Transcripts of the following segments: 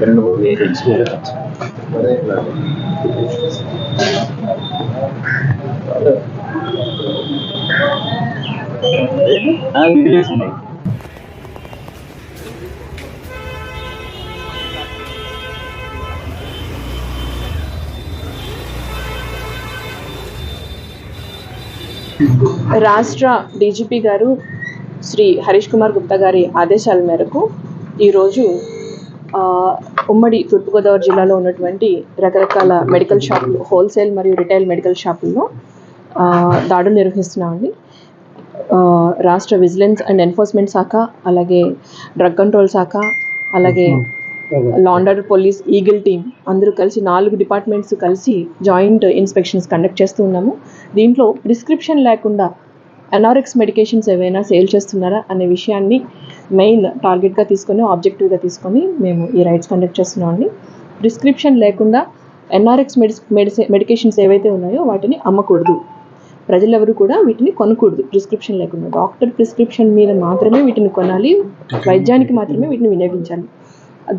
రెండు మూడు రాష్ట్ర డీజీపీ గారు శ్రీ హరీష్ కుమార్ గుప్తా గారి ఆదేశాల మేరకు ఈరోజు ఉమ్మడి తూర్పుగోదావరి జిల్లాలో ఉన్నటువంటి రకరకాల మెడికల్ షాపులు హోల్సేల్ మరియు రిటైల్ మెడికల్ షాపుల్లో దాడులు నిర్వహిస్తున్నామండి. రాష్ట్ర విజిలెన్స్ అండ్ ఎన్ఫోర్స్మెంట్ శాఖ అలాగే డ్రగ్ కంట్రోల్ శాఖ అలాగే లాండర్ పోలీస్ ఈగిల్ టీమ్ అందరూ కలిసి నాలుగు డిపార్ట్మెంట్స్ కలిసి జాయింట్ ఇన్స్పెక్షన్స్ కండక్ట్ చేస్తూ ఉన్నాము. దీంట్లో ప్రిస్క్రిప్షన్ లేకుండా ఎనారిక్స్ మెడికేషన్స్ ఏవైనా సేల్ చేస్తున్నారా అనే విషయాన్ని మెయిన్ టార్గెట్గా తీసుకొని ఆబ్జెక్టివ్గా తీసుకొని మేము ఈ రైడ్స్ కండక్ట్ చేస్తున్నామండి ప్రిస్క్రిప్షన్ లేకుండా ఎన్ఆర్ఎక్స్ మెడి మెడిసి మెడికేషన్స్ ఏవైతే ఉన్నాయో వాటిని అమ్మకూడదు. ప్రజలెవరు కూడా వీటిని కొనకూడదు. ప్రిస్క్రిప్షన్ లేకుండా. డాక్టర్ ప్రిస్క్రిప్షన్ మీద మాత్రమే వీటిని కొనాలి. వైద్యానికి మాత్రమే వీటిని వినియోగించాలి.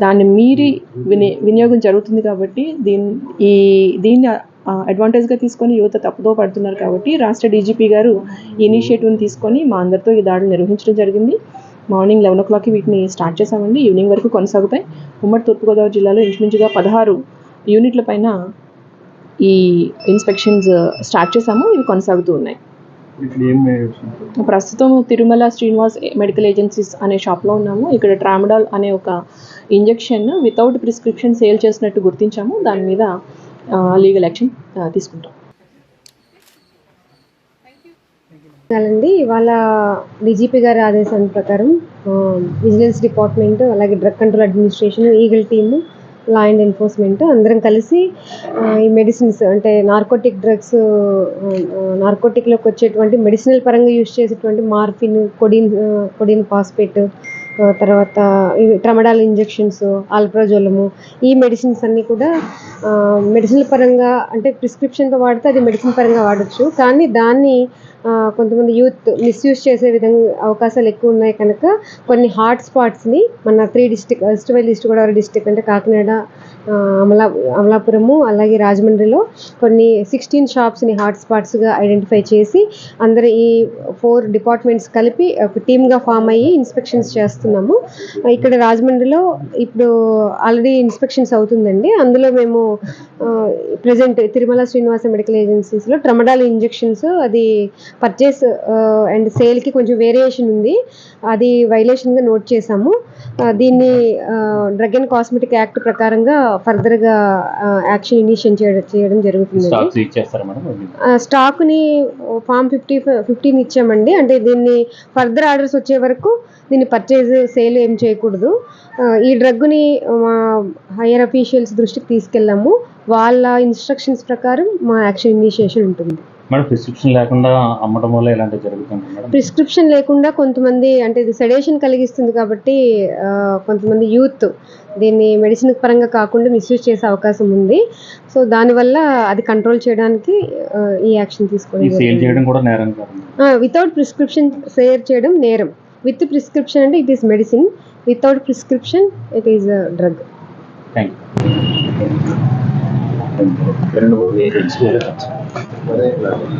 దాన్ని మీరి విని వినియోగం జరుగుతుంది కాబట్టి దీని ఈ దీన్ని అడ్వాంటేజ్గా తీసుకొని యువత తప్పుదో పడుతున్నారు కాబట్టి రాష్ట్ర డీజీపీ గారు ఈ ఇనిషియేటివ్ని తీసుకొని మా అందరితో ఈ దాడులు నిర్వహించడం జరిగింది. మార్నింగ్ లెవెన్ ఓ క్లాక్కి వీటిని స్టార్ట్ చేసామండి ఈవినింగ్ వరకు కొనసాగుతాయి. ఉమ్మడి తూర్పుగోదావరి జిల్లాలో ఇంచుమించుగా పదహారు యూనిట్ల పైన ఈ ఇన్స్పెక్షన్స్ స్టార్ట్ చేసాము ఇవి కొనసాగుతూ ఉన్నాయి. ప్రస్తుతం తిరుమల శ్రీనివాస్ మెడికల్ ఏజెన్సీస్ అనే షాప్లో ఉన్నాము. ఇక్కడ ట్రామడాల్ అనే ఒక ఇంజెక్షన్ వితౌట్ ప్రిస్క్రిప్షన్ సేల్ చేసినట్టు గుర్తించాము. దాని మీద లీగల్ యాక్షన్ తీసుకుంటాం. అండి ఇవాళ డీజీపీ గారి ఆదేశాల ప్రకారం విజిలెన్స్ డిపార్ట్మెంట్ అలాగే drug control administration eagle team law and enforcement అందరం కలిసి ఈ మెడిసిన్స్ అంటే నార్కోటిక్ డ్రగ్స్ నార్కోటిక్లోకి వచ్చేటువంటి మెడిసినల్ పరంగా యూజ్ చేసేటువంటి మార్ఫిన్ కొడిన్ కొడిన్ ఫాస్ఫేట్ తర్వాత ఇవి ట్రమడాల్ ఇంజెక్షన్స్ ఆల్ప్రాజోలము ఈ మెడిసిన్స్ అన్నీ కూడా మెడిసిన్ పరంగా అంటే ప్రిస్క్రిప్షన్తో వాడితే అది మెడిసిన్ పరంగా వాడచ్చు. కానీ దాన్ని కొంతమంది యూత్ మిస్యూజ్ చేసే విధంగా అవకాశాలు ఎక్కువ ఉన్నాయి కనుక కొన్ని హాట్ స్పాట్స్ని మన three district west well east Godavari district అంటే కాకినాడ అమలా అమలాపురము అలాగే రాజమండ్రిలో కొన్ని సిక్స్టీన్ షాప్స్ని హాట్ స్పాట్స్గా ఐడెంటిఫై చేసి అందరు ఈ ఫోర్ డిపార్ట్మెంట్స్ కలిపి ఒక టీమ్గా ఫామ్ అయ్యి ఇన్స్పెక్షన్స్ చేస్తున్నాము. ఇక్కడ రాజమండ్రిలో ఇప్పుడు ఆల్రెడీ ఇన్స్పెక్షన్స్ అవుతుందండి. అందులో మేము ప్రజెంట్ తిరుమల శ్రీనివాస మెడికల్ ఏజెన్సీస్లో ట్రమడాల్ ఇంజెక్షన్స్ అది పర్చేస్ అండ్ సేల్కి కొంచెం వేరియేషన్ ఉంది. అది వైలేషన్గా నోట్ చేసాము ఆ, దీన్ని డ్రగ్ అండ్ కాస్మెటిక్ యాక్ట్ ప్రకారంగా ఫర్దర్గా యాక్షన్ ఇనిషియేట్ చేయడం చేయడం ఆ, స్టాక్ని ఫామ్ ఫిఫ్టీ ఫిఫ్టీన్ ఇచ్చామండి. అంటే దీన్ని ఫర్దర్ ఆర్డర్స్ వచ్చే వరకు దీన్ని పర్చేజ్ సేల్ ఏం చేయకూడదు. ఆ, ఈ డ్రగ్ని మా హయ్యర్ అఫీషియల్స్ దృష్టికి తీసుకెళ్ళాము. వాళ్ళ ఇన్స్ట్రక్షన్స్ ప్రకారం మా యాక్షన్ ఇనిషియేషన్ ఉంటుంది. మేడం ప్రిస్క్రిప్షన్ లేకుండా అమ్మడం వల్ల ఇలాంటివి జరుగుతుంది మేడం? ప్రిస్క్రిప్షన్ లేకుండా కొంతమంది అంటే ఇది సెడేషన్ కలిగిస్తుంది కాబట్టి కొంతమంది యూత్ దీన్ని మెడిసిన్ పరంగా కాకుండా మిస్యూజ్ చేసే అవకాశం ఉంది. సో దానివల్ల అది కంట్రోల్ చేయడానికి ఈ యాక్షన్ ఈ తీసుకోవడం సేల్ జరిగింది. చేయడం కూడా నేరం కాదు వితౌట్ ప్రిస్క్రిప్షన్ షేర్ చేయడం నేరం. విత్ ప్రిస్క్రిప్షన్ అంటే it is medicine without prescription it is drug thank you whatever.